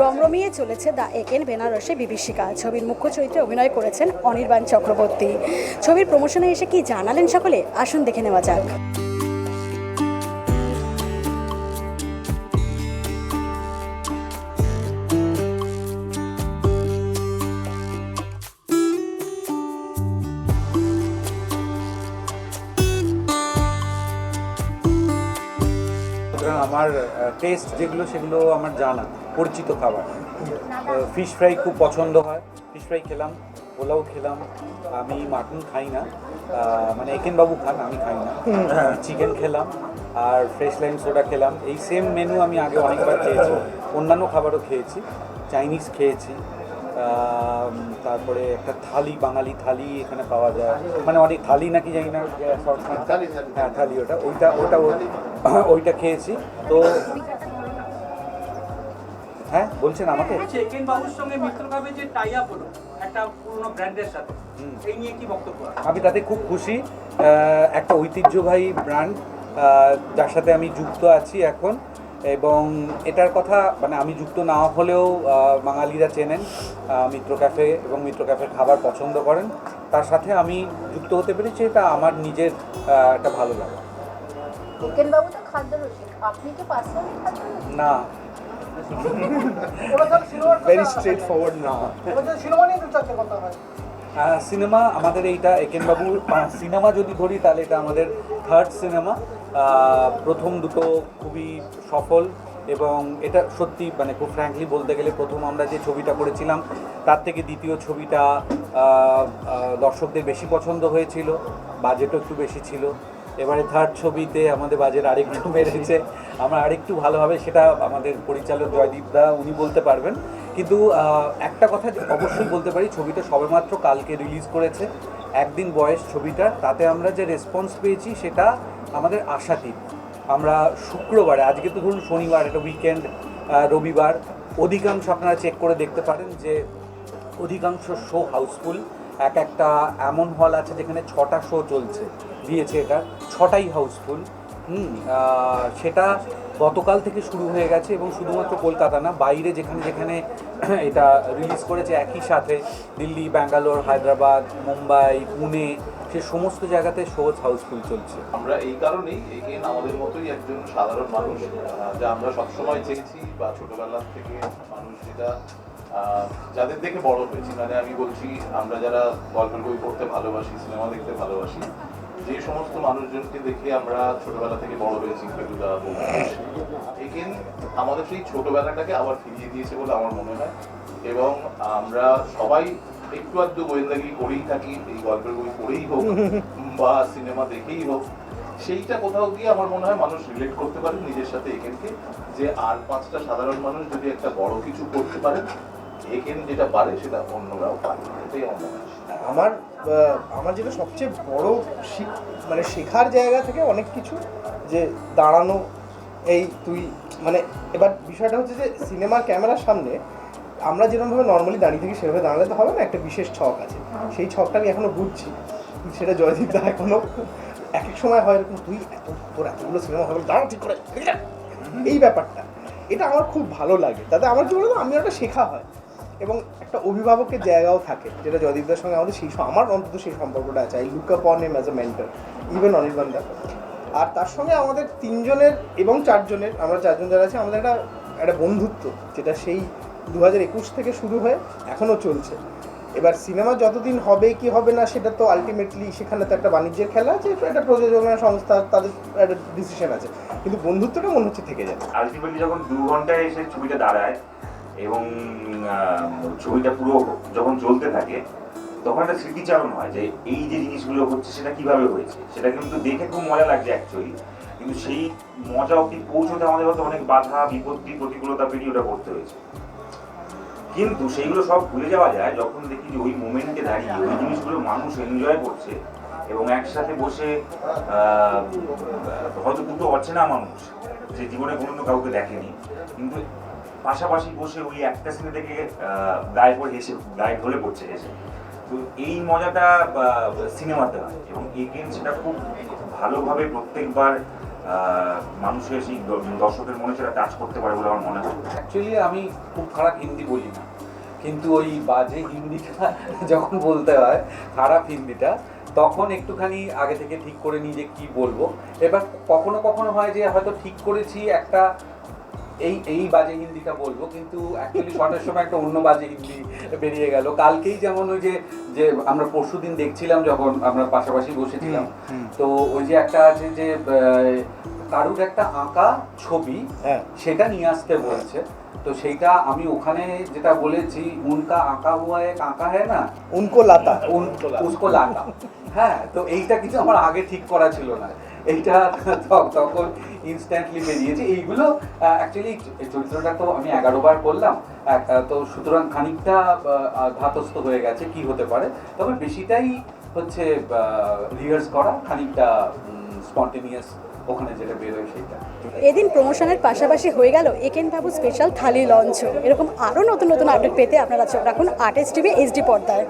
রমরমিয়ে চলেছে দ্য একেন বেনারসে বিভীষিকা। ছবির মুখ্য চরিত্রে অভিনয় করেছেন অনির্বাণ চক্রবর্তী। ছবির প্রমোশনে এসে কি জানালেন সকলে? আসুন দেখে নেওয়া যাক। আমার টেস্ট যেগুলো সেগুলো আমার জানা পরিচিত খাবার। ফিশ ফ্রাই খুব পছন্দ হয়। ফিশ ফ্রাই খেলাম পোলাও খেলাম আমি মাটন খাই না। মানে একেন বাবু খান আমি খাই না। চিকেন খেলাম আর ফ্রেশ লাইম সোডা খেলাম। এই সেম মেনু আমি আগে অনেকবার খেয়েছি। অন্যান্য খাবারও খেয়েছি। চাইনিজ খেয়েছি। তারপরে একটা থালি বাঙালি থালি এখানে পাওয়া যায়। মানে অনেক থালি নাকি জানি না হ্যাঁ থালি ওটা। ওইটা ওটা ওইটা খেয়েছি। তো হ্যাঁ বলছেন আমাকে? চেকেন বাবুর সঙ্গে মিত্রভাবে যে টাই আপ হলো একটা পুরনো ব্র্যান্ডের সাথে এই নিয়ে কি বক্তব্য আমি তাতে খুব খুশি। একটা ঐতিহ্যবাহী ব্র্যান্ড যার সাথে আমি যুক্ত আছি এখন। এবং এটার কথা মানে আমি যুক্ত না হলেও বাঙালিরা চেনেন মিত্র ক্যাফে এবং মিত্র ক্যাফের খাবার পছন্দ করেন। তার সাথে আমি যুক্ত হতে পেরেছি এটা আমার নিজের একটা ভালো লাগা। না। ভেরি স্ট্রেট ফরওয়ার্ড না। সিনেমা আমাদের এইটা একেনবাবু সিনেমা যদি ধরি তাহলে এটা আমাদের থার্ড সিনেমা প্রথম দুটো খুবই সফল এবং এটা সত্যি মানে খুব ফ্র্যাঙ্কলি বলতে গেলে প্রথম আমরা যে ছবিটা করেছিলাম তার থেকে দ্বিতীয় ছবিটা দর্শকদের বেশি পছন্দ হয়েছিল বাজেটও একটু বেশি ছিল। এবারে থার্ড ছবিতে আমাদের বাজেট আরেকটু বেড়েছে। আমরা আরেকটু ভালোভাবে সেটা আমাদের পরিচালক জয়দীপ দা উনি বলতে পারবেন। কিন্তু একটা কথা অবশ্যই বলতে পারি ছবিটা সবেমাত্র কালকে রিলিজ করেছে। একদিন বয়স ছবিটা তাতে আমরা যে রেসপন্স পেয়েছি সেটা আমাদের আশাতীত। আমরা শুক্রবারে, আজকে তো ধরুন শনিবার, একটা উইকেন্ড রবিবার, অধিকাংশ আপনারা চেক করে দেখতে পারেন যে অধিকাংশ শো হাউসফুল এক একটা এমন হল আছে যেখানে ছটা শো চলছে, দিয়েছে এটা। ছটাই হাউসফুল হুম সেটা গতকাল থেকে শুরু হয়ে গেছে এবং শুধুমাত্র কলকাতা না, বাইরে যেখানে যেখানে এটা রিলিজ করেছে একই সাথে, দিল্লি, ব্যাঙ্গালোর, হায়দ্রাবাদ, মুম্বাই, পুনে সে সমস্ত জায়গাতে শোজ হাউসফুল চলছে। আমরা এই কারণেই এগেন আমাদের মতোই একজন সাধারণ মানুষ যা আমরা সবসময় চেয়েছি বা ছোটবেলা থেকে মানুষ যেটা যাদের দেখে বড় হয়েছি মানে আমি বলছি, আমরা যারা গল্পের বই পড়তে ভালোবাসি, সিনেমা দেখতে ভালোবাসি, যে সমস্ত মানুষজনকে দেখে আমরা ছোটবেলা থেকে বড় হয়েছি ফেলুদা এগেন আমাদের সেই ছোটবেলাটাকে আবার ফিরিয়ে দিয়েছে বলে আমার মনে হয়। এবং আমরা সবাই একটু আধটু গোয়েন্দাগিরি করেই থাকি এই গল্পের বই পড়েই হোক বা সিনেমা দেখেই হোক সেইটা কোথাও গিয়ে আমার মনে হয় মানুষ রিলেট করতে পারে নিজের সাথে এখানকে যে আর পাঁচটা সাধারণ মানুষ যদি একটা বড় কিছু করতে পারে এখানে যেটা পারে সেটা অন্যরাও পারে এটাই আমার আমার আমার যেটা সবচেয়ে বড় শিখ- মানে শেখার জায়গা থেকে অনেক কিছু যে দাঁড়ানো এই তুই মানে এবার বিষয়টা হচ্ছে যে সিনেমার ক্যামেরার সামনে আমরা যেরকমভাবে নর্মালি দাঁড়িয়ে থাকি, সেভাবে দাঁড়ালে তো হবে না, একটা বিশেষ ছক আছে। সেই ছকটা আমি এখনও বুঝছি সেটা জয়দীপ দা এখনও এক এক সময় হয় এরকম, তুই এত, তোর এতগুলো সিনেমা হবে দাঁড়া, ঠিক করে এই ব্যাপারটা। এটা আমার খুব ভালো লাগে। তাতে আমার কি বলতো, আমি ওটা শেখা হয়। এবং একটা অভিভাবকের জায়গাও থাকে, যেটা জয়দীপদার সঙ্গে আমাদের সেই আমার অন্তত সেই সম্পর্কটা আছে। I look upon him as a mentor even Anirban da. আর তার সঙ্গে আমাদের তিনজনের এবং চারজনের, আমরা চারজন যারা আছে, আমাদের একটা একটা বন্ধুত্ব, যেটা সেই দু হাজার একুশ থেকে শুরু হয়ে এখনও চলছে। এবার সিনেমা যতদিন হবে, কি হবে না, সেটা তো আলটিমেটলি সেখানে তো একটা বাণিজ্যের খেলা আছে, একটা প্রযোজনা সংস্থা, তাদের একটা ডিসিশন আছে। কিন্তু বন্ধুত্বটা মনে হচ্ছে থেকে যাবে। আলটিমেটলি যখন দু ঘন্টায় এসে ছবিটা দাঁড়ায় এবং ছবিটা পুরো যখন চলতে থাকে, তখন একটা স্মৃতিচারণ হয় যে এই যে জিনিসগুলো হচ্ছে, সেটা কীভাবে হয়েছে? সেটা কিন্তু দেখে খুব মজা লাগছে অ্যাকচুয়ালি কিন্তু সেই মজা অব্দি পৌঁছতে আমাদের হয়তো অনেক বাধা, বিপত্তি, প্রতিকূলতা পেরিয়ে ওটা করতে হয়েছে। কিন্তু সেইগুলো সব ভুলে যাওয়া যায় যখন দেখি যে ওই মোমেন্টে দাঁড়িয়ে ওই জিনিসগুলো মানুষ এনজয় করছে এবং একসাথে বসে হয়তো দুটো অচেনা মানুষ যে জীবনে কোনোদিনও কাউকে দেখেনি। কিন্তু পাশাপাশি বসে ওই একটা সিনে আহ, গায়ে পড়ে হেসে গায়ে ঢলে পড়ছে হেসে। তো এই মজাটা সিনেমাতে হয় এবং এগেন সেটা খুব ভালোভাবে প্রত্যেকবার মানুষের সেই দর্শকের মনে সেটা টাচ করতে পারে বলে আমার মনে হয়। অ্যাকচুয়ালি আমি খুব খারাপ হিন্দি বলি না। কিন্তু ওই বাজে হিন্দিটা যখন বলতে হয়, খারাপ হিন্দিটা, তখন একটুখানি আগে থেকে ঠিক করে নিই যে কী বলব। এবার কখনো কখনো হয় যে হয়তো ঠিক করেছি একটা, এই এই বাজে হিন্দিটা বলব, কিন্তু অ্যাকচুয়ালি শর্টের সময় একটা অন্য বাজে হিন্দি বেরিয়ে গেল। কালকেই যেমন ওই যে যে আমরা পরশু দিন দেখছিলাম যখন আমরা পাশাপাশি বসেছিলাম। তো ওই যে একটা আছে যে কারুর একটা আঁকা ছবি হ্যাঁ। সেটা নিয়ে আসতে বলছে। তো সেইটা আমি ওখানে যেটা বলেছি উনকা আঁকা হুয়া এক আঁকা হ্যাঁ না? উনকো লাতা উনকো লাতা হ্যাঁ তো এইটা কিছু আমার আগে ঠিক করা ছিল না। এইটা তখন ইনস্ট্যান্টলি বেরিয়েছে। এইগুলো অ্যাকচুয়ালি চরিত্রটা তো আমি এগারো বার করলাম তো সুতরাং খানিকটা ধাতস্থ হয়ে গেছে, কি হতে পারে? তবে বেশিটাই হচ্ছে রিহার্স করা, খানিকটা স্পন্টেনিয়াস ওখানে যেটা বেরোয় সেইটা। এদিন প্রমোশনের পাশাপাশি হয়ে গেল একেন বাবু স্পেশাল থালি লঞ্চ। এরকম আরও নতুন নতুন আপডেট পেতে আপনারা চোখ রাখুন আর্টিস্ট টিভি এইচডি পর্দায়।